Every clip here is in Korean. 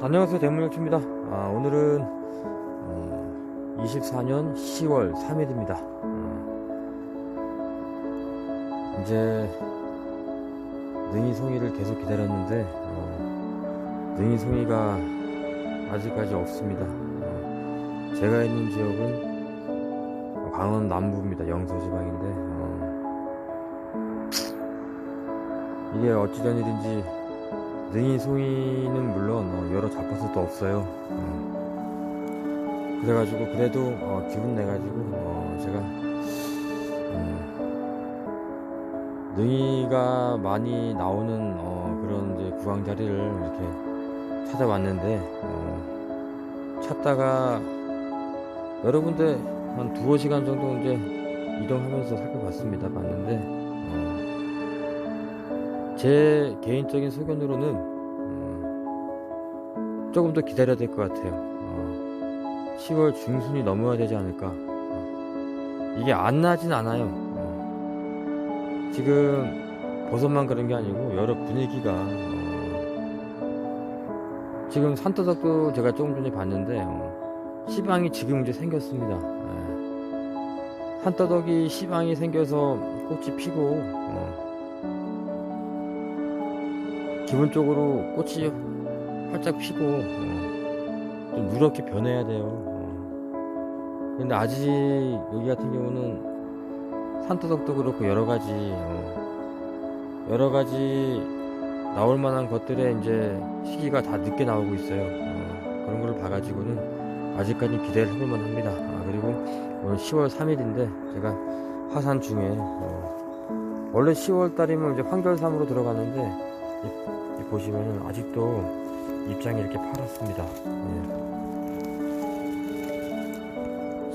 안녕하세요. 대문역주입니다. 아, 오늘은 어, 24년 10월 3일입니다. 어, 이제 능이송이를 계속 기다렸는데 어, 능이송이가 아직까지 없습니다. 어, 제가 있는 지역은 강원 남부입니다. 영서지방인데 어, 이게 어찌된 일인지 능이 송이는 물론 어, 여러 잡버섯도 없어요. 어. 그래가지고 그래도 어, 기분 내가지고 어, 제가 음, 능이가 많이 나오는 어, 그런 이제 구강 자리를 이렇게 찾아왔는데 어, 찾다가 여러 군데 한 두어 시간 정도 이제 이동하면서 살펴봤습니다. 봤는데 어, 제 개인적인 소견으로는 음, 조금 더 기다려야 될 것 같아요. 어, 10월 중순이 넘어야 되지 않을까. 어, 이게 안 나진 않아요. 어, 지금 버섯만 그런 게 아니고 여러 분위기가 어, 지금 산더덕도 제가 조금 전에 봤는데 어, 시방이 지금 이제 생겼습니다. 예. 산더덕이 시방이 생겨서 꽃이 피고 기본적으로 꽃이 활짝 피고 어, 좀 누렇게 변해야 돼요. 어. 근데 아직 여기 같은 경우는 산더덕도 그렇고 여러 가지 어, 여러 가지 나올 만한 것들의 이제 시기가 다 늦게 나오고 있어요. 어, 그런 걸 봐가지고는 아직까지 기대를 해볼만 합니다. 아, 그리고 오늘 10월 3일인데 제가 화산 중에 어, 원래 10월 달이면 이제 환결삼으로 들어가는데 보시면은 아직도 입장이 이렇게 팔았습니다. 예.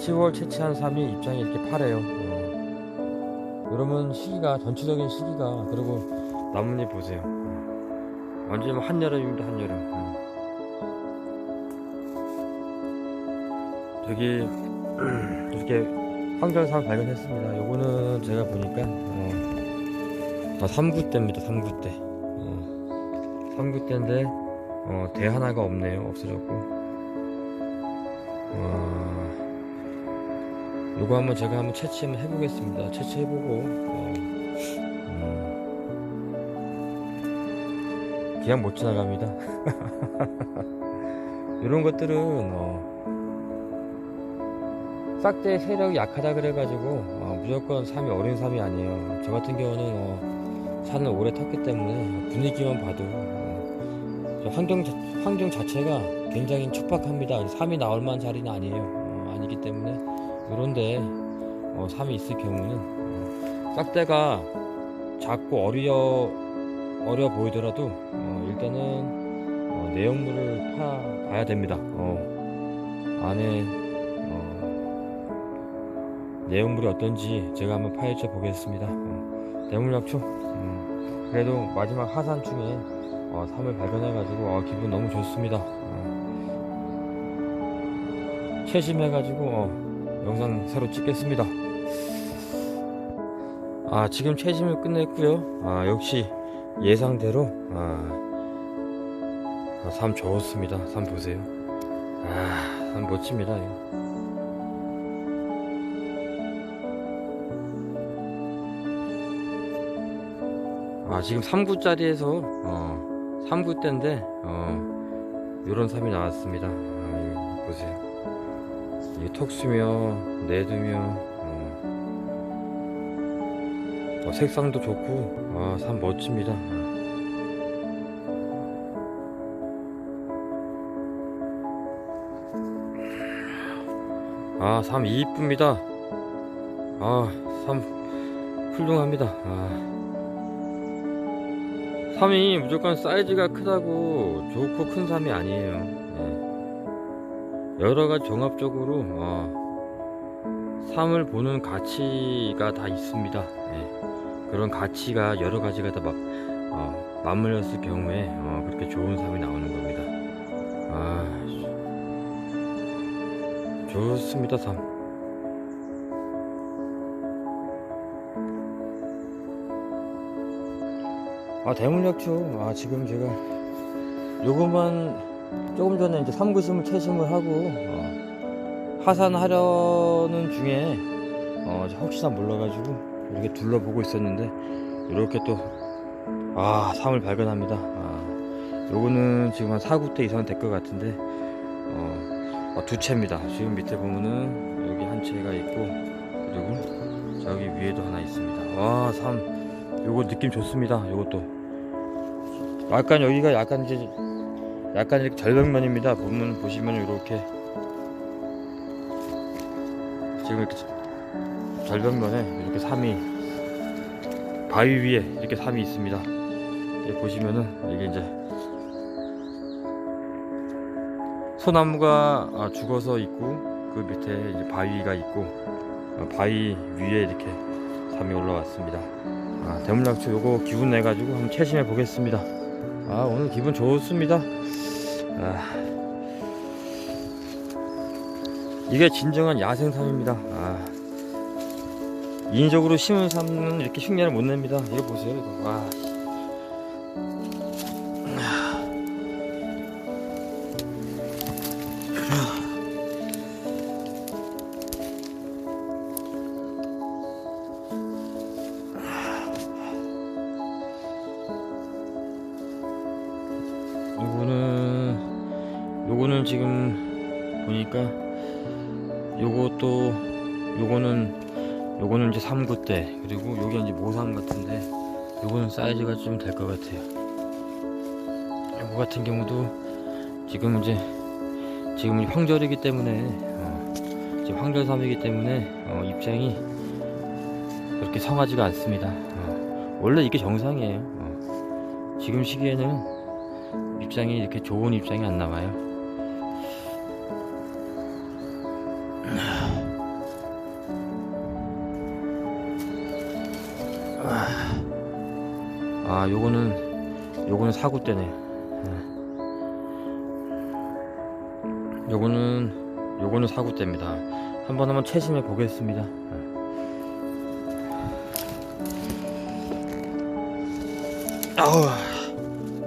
10월 채취한 삼이 입장이 이렇게 파래요. 어. 그러면 시기가 전체적인 시기가 그리고 나뭇잎 보세요. 어. 완전히 뭐 한여름입니다. 한여름. 음. 저기 이렇게 황전삼 발견했습니다. 요거는 제가 보니까 어, 아, 3구 때입니다. 3구 때. 어, 3구 때인데 어, 대 하나가 없네요. 없어졌고. 어, 요거 한번 제가 한번 채취 한번 해보겠습니다. 채취해보고 어, 음, 그냥 못 지나갑니다. 이런 것들은 어, 싹대 세력이 약하다 그래가지고 어, 무조건 삶이 어린 삶이 아니에요. 저 같은 경우는 어, 산을 오래 탔기 때문에 분위기만 봐도 어, 환경 자, 환경 자체가 굉장히 촉박합니다. 삶이 나올 만한 자리는 아니에요. 어, 아니기 때문에 그런데 어, 삶이 있을 경우는 어, 싹대가 작고 어려 어려 보이더라도 어, 일단은 어, 내용물을 파 봐야 됩니다. 어, 안에 어, 내용물이 어떤지 제가 한번 파헤쳐 보겠습니다. 어, 대물약초 음, 그래도 마지막 하산 중에 어, 삶을 발견해가지고 어, 기분 너무 좋습니다. 어, 채심해가지고 어, 영상 새로 찍겠습니다. 아 지금 채심을 끝냈고요. 아 역시 예상대로 아, 아, 삶 좋습니다. 삶 보세요. 아, 삶 멋집니다. 이거. 아, 지금 3구짜리에서, 어, 3구 때인데, 어, 요런 삶이 나왔습니다. 아, 보세요. 이게 턱수며, 내두며, 어, 어, 색상도 좋고, 아, 삶 멋집니다. 아, 삶 이쁘입니다. 아, 삶 훌륭합니다. 아. 삶이 무조건 사이즈가 크다고 좋고 큰 삶이 아니에요. 예. 여러 가지 종합적으로 어, 삶을 보는 가치가 다 있습니다. 예. 그런 가치가 여러 가지가 다 막, 어, 맞물렸을 경우에 어, 그렇게 좋은 삶이 나오는 겁니다. 아, 좋습니다, 삶. 아 대문약초 아 지금 제가 요것만 조금 전에 이제 삼구심을 채심을 하고 어, 하산하려는 중에 어, 혹시나 몰라가지고 이렇게 둘러보고 있었는데 이렇게 또아 삶을 발견합니다. 아, 요거는 지금 한 4구대 이상 될 것 같은데 어, 어, 두 채입니다. 지금 밑에 보면은 여기 한 채가 있고 그리고 저기 위에도 하나 있습니다. 와, 삶 요거 느낌 좋습니다. 요것도 약간 여기가 약간 이제 약간 이렇게 절벽면입니다. 보면 보시면 이렇게 지금 이렇게 절벽면에 이렇게 삶이 바위 위에 이렇게 삶이 있습니다. 여기 보시면은 이게 이제 소나무가 아, 죽어서 있고 그 밑에 이제 바위가 있고 어, 바위 위에 이렇게 삶이 올라왔습니다. 아, 대물락초 요거 기분 내 가지고 한번 채심해 보겠습니다. 아 오늘 기분 좋습니다. 아, 이게 진정한 야생삼입니다. 아, 인위적으로 심은 삼은 이렇게 흉내를 못 냅니다. 이거 보세요. 이거. 와. 요거는 요거는 지금 보니까 요것도 요거는 요거는 이제 3구 때 그리고 요게 이제 모삼 같은데 요거는 사이즈가 좀 될 것 같아요. 요거 같은 경우도 지금 이제 지금 황절이기 때문에 어, 지금 황절삼이기 때문에 어, 입장이 그렇게 성하지가 않습니다. 어, 원래 이게 정상이에요. 어, 지금 시기에는 입장이 이렇게 좋은 입장이 안 나와요. 아, 요거는 요거는 사구 때네. 요거는 요거는 사구 때입니다. 한번 한번 채심해 보겠습니다. 아우.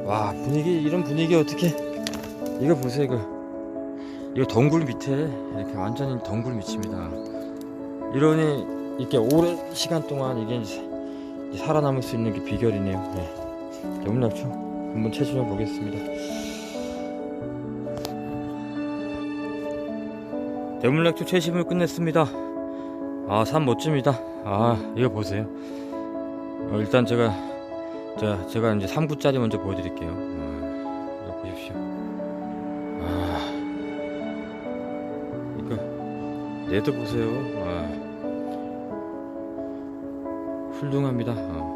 와 분위기 이런 분위기 어떻게? 이거 보세요 이거. 이거 덩굴 밑에 이렇게 완전히 덩굴 밑입니다. 이러니 이렇게 오랜 시간 동안 이게 살아남을 수 있는 게 비결이네요. 네. 염락초 한번 채취해 보겠습니다. 대물락초 채심을 끝냈습니다. 아 산 멋집니다. 아 이거 보세요. 어, 일단 제가 자, 제가 이제 3구짜리 먼저 보여드릴게요. 아, 보십시오. 아, 이거 얘도 보세요. 아, 훌륭합니다. 아.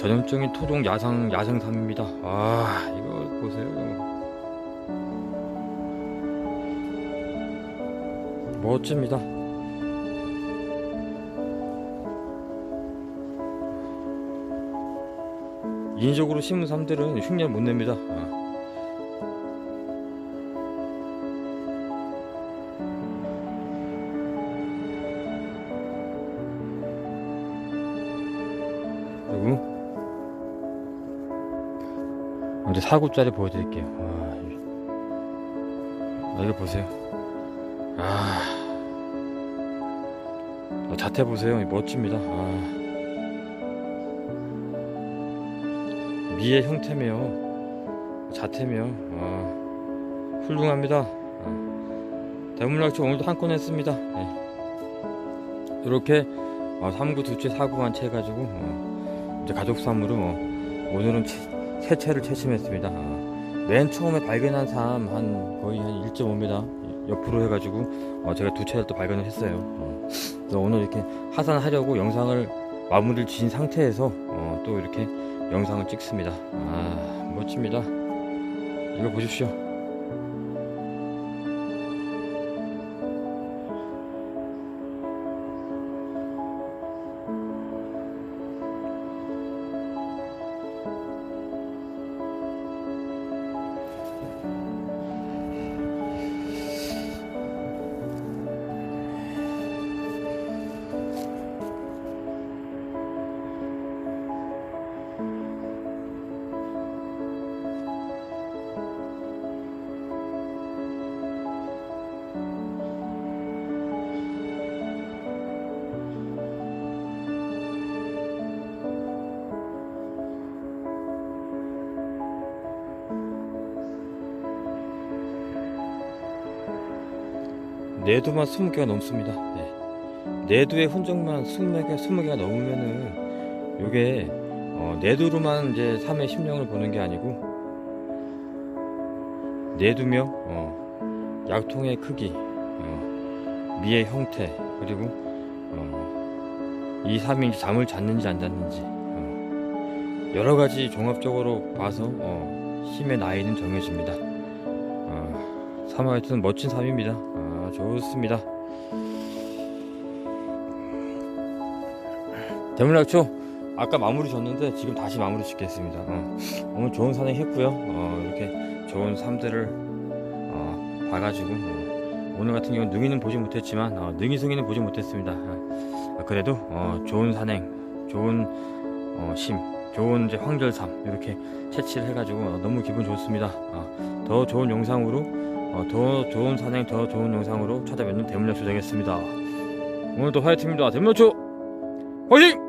전형적인 토종 야상 야생삼입니다. 아, 이거 보세요. 멋집니다. 인위적으로 심은 삶들은 흉내 못 냅니다. 아. 그리고 이제 4구짜리 보여드릴게요. 아, 아, 이거 보세요. 아, 아 자태 보세요. 멋집니다. 아. 미의 형태며 자태며 아, 훌륭합니다. 아, 대물락초 오늘도 한 건 했습니다. 네. 이렇게 어, 3구 두채 4구 한 채 해가지고 어, 이제 가족삼으로 어, 오늘은 채, 세 채를 채심했습니다. 아, 맨 처음에 발견한 삶 한 거의 한 1.5m 옆으로 해가지고 어, 제가 두 채를 또 발견을 했어요. 어, 그래서 오늘 이렇게 하산하려고 영상을 마무리를 지은 상태에서 어, 또 이렇게 영상을 찍습니다. 아, 멋집니다. 이거 보십시오. 내두만 20개가 넘습니다. 네. 내두의 흔적만 20개, 20개가 넘으면은 요게 어, 내두로만 이제 3의 심령을 보는 게 아니고 내두며 어, 약통의 크기, 어, 미의 형태 그리고 어, 이 삶이 잠을 잤는지 안 잤는지 어, 여러 가지 종합적으로 봐서 어, 힘의 나이는 정해집니다. 어, 삶 하여튼 멋진 삶입니다. 아, 좋습니다. 대문학초 아까 마무리 졌는데 지금 다시 마무리 짓겠습니다. 어, 오늘 좋은 산행 했고요. 어, 이렇게 좋은 삶들을 어, 봐가지고 어, 오늘 같은 경우는 능이는 보지 못했지만 어, 능이승이는 보지 못했습니다. 아, 그래도 어, 좋은 산행, 좋은 어, 심, 좋은 이제 황절삼 이렇게 채취를 해가지고 어, 너무 기분 좋습니다. 어, 더 좋은 영상으로 어, 더 좋은 산행, 더 좋은 영상으로 찾아뵙는 대문역초 되겠습니다. 오늘도 화이팅입니다. 대문역초 화이팅!